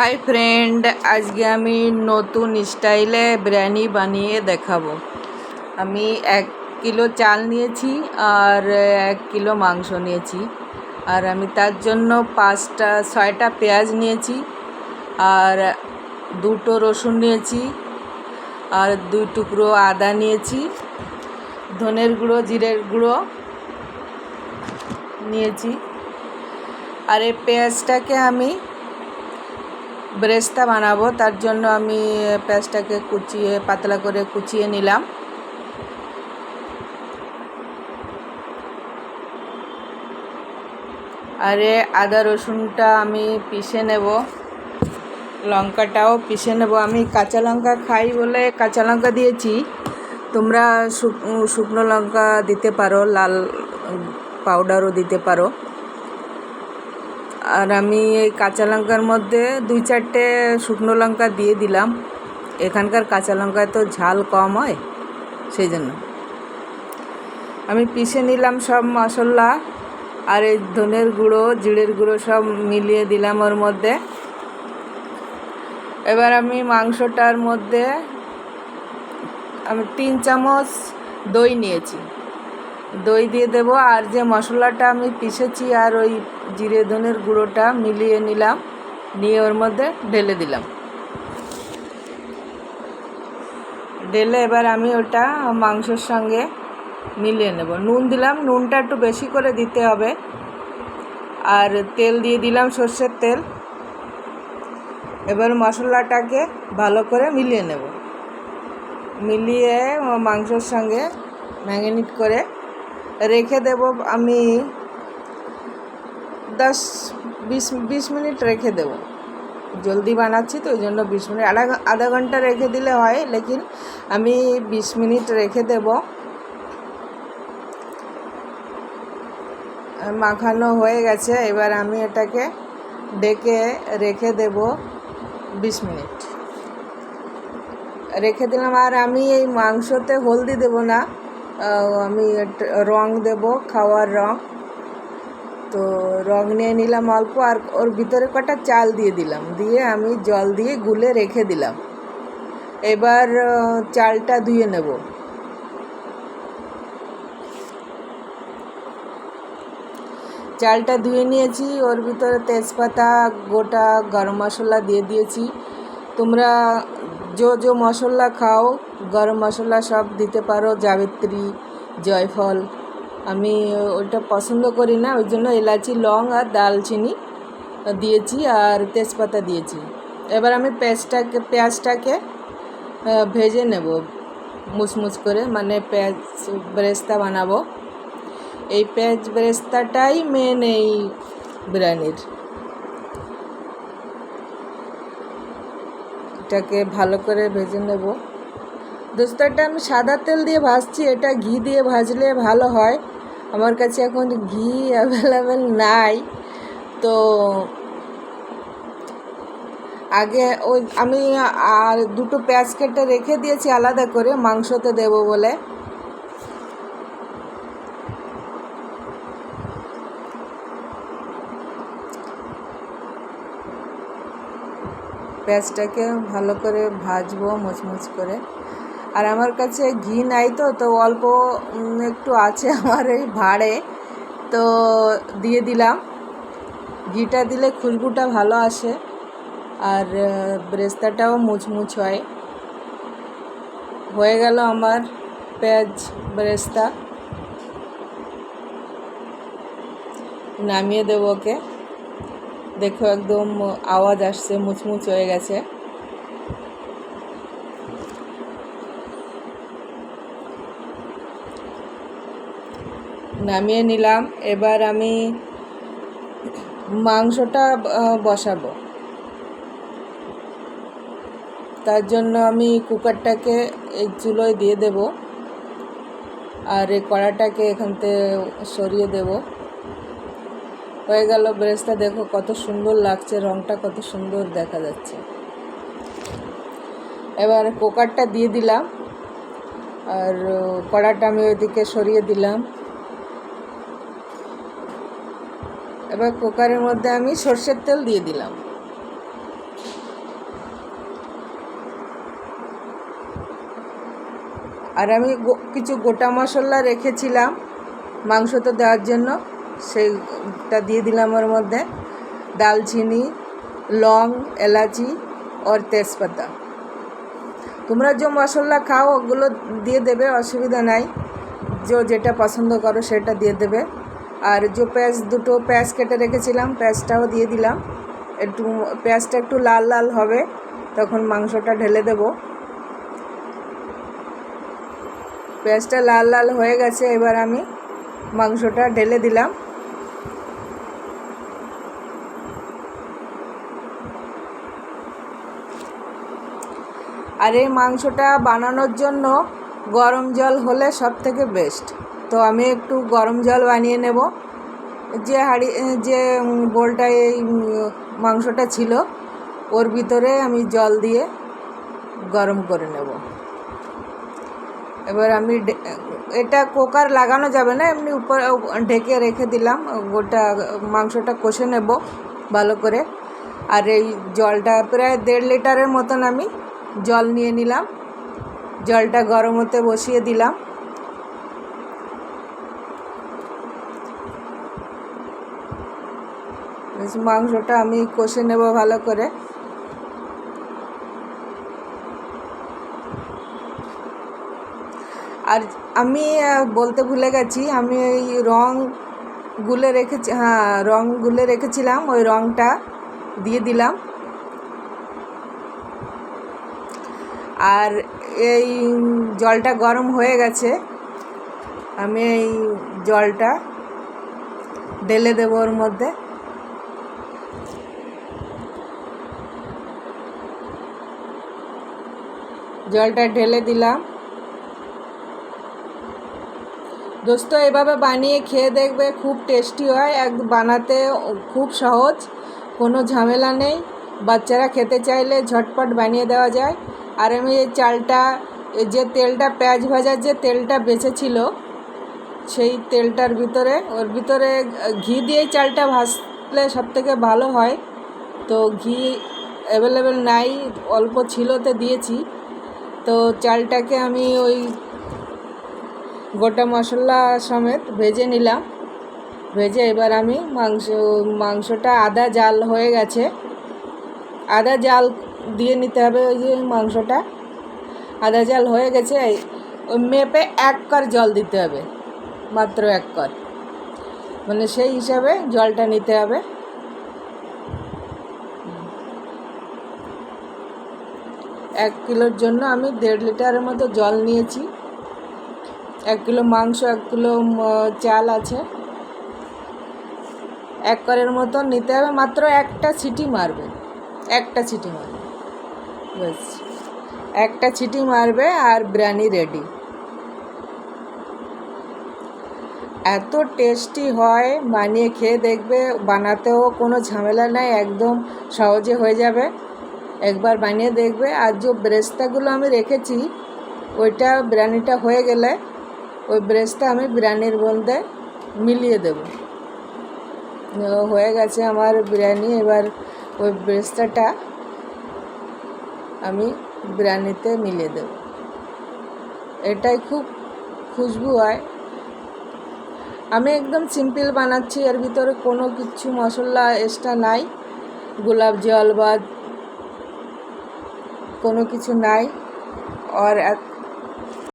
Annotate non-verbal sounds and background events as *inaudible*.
Hi friend, আজকে আমি নতুন স্টাইলে বিরিয়ানি বানিয়ে দেখাবো। আমি এক কিলো চাল নিয়েছি আর এক কিলো মাংস নিয়েছি। আর আমি তার জন্য পাঁচটা, ছয়টা পেঁয়াজ নিয়েছি আর দুটো রসুন নিয়েছি আর দুই টুকরো আদা নিয়েছি, ধনের গুঁড়ো, জিরের গুঁড়ো নিয়েছি। আর এই পেঁয়াজটাকে আমি ব্রেস্তা বানাবো, তার জন্য আমি পেঁয়াজটাকে কুচিয়ে, পাতলা করে কুচিয়ে নিলাম। আরে আদা রসুনটা আমি পিষে নেব, লঙ্কাটাও পিষে নেব। আমি কাঁচা লঙ্কা খাই বলে কাঁচা লঙ্কা দিয়েছি। তোমরা শুকনো লঙ্কা দিতে পারো, লাল পাউডারও দিতে পারো। আর আমি এই কাঁচা লঙ্কার মধ্যে দুই চারটে শুকনো লঙ্কা দিয়ে দিলাম। এখানকার কাঁচা লঙ্কায় তো ঝাল কম হয়, সেই জন্য। আমি পিষে নিলাম সব মশলা আর এই ধনের গুঁড়ো, জিরের গুঁড়ো সব মিলিয়ে দিলাম ওর মধ্যে। এবার আমি মাংসটার মধ্যে আমি তিন চামচ দই নিয়েছি। দই দিয়ে দেবো। আর যে মশলাটা আমি পিষেছি আর ওই জিরে ধনের গুঁড়োটা মিলিয়ে নিলাম, নিয়ে ওর মধ্যে ঢেলে দিলাম। ঢেলে এবার আমি ওটা মাংসের সঙ্গে মিলিয়ে নেব। নুন দিলাম, নুনটা একটু বেশি করে দিতে হবে। আর তেল দিয়ে দিলাম সর্ষের তেল। এবার মশলাটাকে ভালো করে মিলিয়ে নেব। মিলিয়ে মাংসের সঙ্গে ম্যাগনেট করে রেখে দেব আমি দশ, বিশ বিশ মিনিট রেখে দেব। জলদি বানাচ্ছি তো, ওই জন্য বিশ মিনিট, আধা আধা ঘণ্টা রেখে দিলে হয়, লেকিন আমি বিশ মিনিট রেখে দেব। মাখানো হয়ে গেছে, এবার আমি এটাকে ডেকে রেখে দেব বিশ মিনিট। রেখে দিলাম, আর আমি এই মাংসতে হলদি দেব না। আমি রং দেব, খাওয়ার রং। তো রং নিয়ে নিলাম অল্প, আর ওর ভিতরে কটা চাল দিয়ে দিলাম। দিয়ে আমি জল দিয়ে গুলে রেখে দিলাম। এবার চালটা ধুয়ে নেব। চালটা ধুয়ে নিয়েছি, ওর ভিতরে তেজপাতা, গোটা গরম মশলা দিয়ে দিয়েছি। তোমরা जो जो মশলা খাও। গরম মশলা সব দিতে পারো, জাবিত্রী, জয়ফল। আমি ওইটা পছন্দ করি না, ওই জন্য এলাচি, লং আর দালচিনি দিয়েছি আর তেজপাতা দিয়েছি। এবার আমি পেঁয়াজটাকে পেঁয়াজটাকে ভেজে নেব মুচমুচ করে মানে পেঁয়াজ বেরেস্তা বানাবো। এই পেঁয়াজ বেরেস্তাটাই মেন এই বিরিয়ানির। এটাকে ভালো করে ভেজে নেব। দোস্তটা আমি সাদা তেল দিয়ে ভাজছি, এটা ঘি দিয়ে ভাজলে ভালো হয়। আমার কাছে এখন ঘি অ্যাভেলেবেল নাই। তো আগে ওই আমি আর দুটো পেঁয়াজ কেটে রেখে দিয়েছি, আলাদা করে মাংসতে দেব বলে। পেঁয়াজটাকে ভালো করে ভাজবো, মুচমুচ করে। আর আমার কাছে ঘি নাই তো তো অল্প একটু আছে *laughs* আমার এই ভাড়ে। তো দিয়ে দিলাম। ঘিটা দিলে খুশবুটা ভালো আসে আর ব্রেস্তাটাও মুচমুচ হয়। হয়ে গেল আমার পেঁয়াজ ব্রেস্তা। নামিয়ে দেবো ওকে। দেখো একদম আওয়াজ আসছে, মুচমুচ হয়ে গেছে। নামিয়ে নিলাম। এবার আমি মাংসটা বসাবো। তার জন্য আমি কুকারটাকে এই চুলোয় দিয়ে দেব আর এই কড়াটাকে এখান থেকে সরিয়ে দেবো। হয়ে গেল ব্রেসটা দেখো কত সুন্দর লাগছে, রংটা কত সুন্দর দেখা যাচ্ছে। এবার কুকারটা দিয়ে দিলাম আর কড়াটা আমি ওইদিকে সরিয়ে দিলাম। এবার কুকারের মধ্যে আমি সর্ষের তেল দিয়ে দিলাম। আর আমি কিছু গোটা মশলা রেখেছিলাম মাংস তো দেওয়ার জন্য, সেইটা দিয়ে দিলাম ওর মধ্যে। দালচিনি, লং, এলাচি ওর তেজপাতা। তোমরা যে মশলা খাও ওগুলো দিয়ে দেবে, অসুবিধা নাই। যে যেটা পছন্দ করো সেটা দিয়ে দেবে। আর যে পেঁয়াজ দুটো পেঁয়াজ কেটে রেখেছিলাম পেঁয়াজটাও দিয়ে দিলাম। একটু পেঁয়াজটা একটু লাল লাল হবে, তখন মাংসটা ঢেলে দেব। পেঁয়াজটা লাল লাল হয়ে গেছে, এবার আমি মাংসটা ঢেলে দিলাম। আর এই মাংসটা বানানোর জন্য গরম জল হলে সব থেকে বেস্ট তো আমি একটু গরম জল বানিয়ে নেব। যে হাঁড়ি, যে বোলটায় এই মাংসটা ছিল, ওর ভিতরে আমি জল দিয়ে গরম করে নেব। এবার আমি এটা কুকার লাগানো যাবে না, এমনি উপর ঢেকে রেখে দিলাম গোটা মাংসটা কষে নেব ভালো করে। আর এই জলটা প্রায় দেড় লিটারের মতন আমি জল নিয়ে নিলাম। জলটা গরম হতে বসিয়ে দিলাম। মাংসটা আমি কষে নেব ভালো করে। আর আমি বলতে ভুলে গেছি, আমি ওই রং গুলে রেখেছি হ্যাঁ রং গুলে রেখেছিলাম, ওই রংটা দিয়ে দিলাম। আর এই জলটা গরম হয়ে গেছে, আমি এই জলটা ঢেলে দেবো ওর মধ্যে। জলটা ঢেলে দিলাম। দোস্ত, এভাবে বানিয়ে খেয়ে দেখবে খুব টেস্টি হয়। এক বানাতে খুব সহজ, কোনো ঝামেলা নেই। বাচ্চারা খেতে চাইলে ঝটপট বানিয়ে দেওয়া যায়। আর আমি এই চালটা যে তেলটা, পেঁয়াজ ভাজার যে তেলটা বেঁচেছিল সেই তেলটার ভিতরে, ওর ভিতরে ঘি দিয়ে চালটা ভাজলে সব থেকে ভালো হয়। তো ঘি অ্যাভেলেবেল নাই, অল্প ছিল তো দিয়েছি। তো চালটাকে আমি ওই গোটা মশলা সমেত ভেজে নিলাম। ভেজে এবার আমি মাংস, মাংসটা আদা জাল হয়ে গেছে। আদা জাল দিয়ে নিতে হবে ওই যে মাংসটা। আদা জাল হয়ে গেছে ওই মেপে এক কর জল দিতে হবে, মাত্র এক কর। মানে সেই হিসাবে জলটা নিতে হবে। এক কিলোর জন্য আমি দেড় লিটারের মতো জল নিয়েছি। এক কিলো মাংস, এক কিলো চাল আছে। এক করের মতো নিতে হবে, মাত্র একটা ছিটি মারবে। একটা ছিটি মারবে। ব্যাস। একটা ছিটি মারবে আর বিরিয়ানি রেডি এত টেস্টি হয়, বানিয়ে খেয়ে দেখবে, বানাতেও কোনো ঝামেলা নাই, একদম সহজে হয়ে যাবে। একবার বানিয়ে দেখবে। আর যে ব্রেস্তাগুলো আমি রেখেছি, ওইটা বিরিয়ানিটা হয়ে গেলে ওই ব্রেস্তা আমি বিরিয়ানির মধ্যে মিলিয়ে দেব। হয়ে গেছে আমার বিরিয়ানি। এবার ওই ব্রেস্তাটা আমি বিরিয়ানিতে মিলিয়ে দেব। এটাই খুব খুশবু হয়। আমি একদম সিম্পল বানাচ্ছি। এর ভিতরে কোনো কিছু মশলা এক্সট্রা নাই। গোলাপ জল বা কোনো কিছু নাই। আর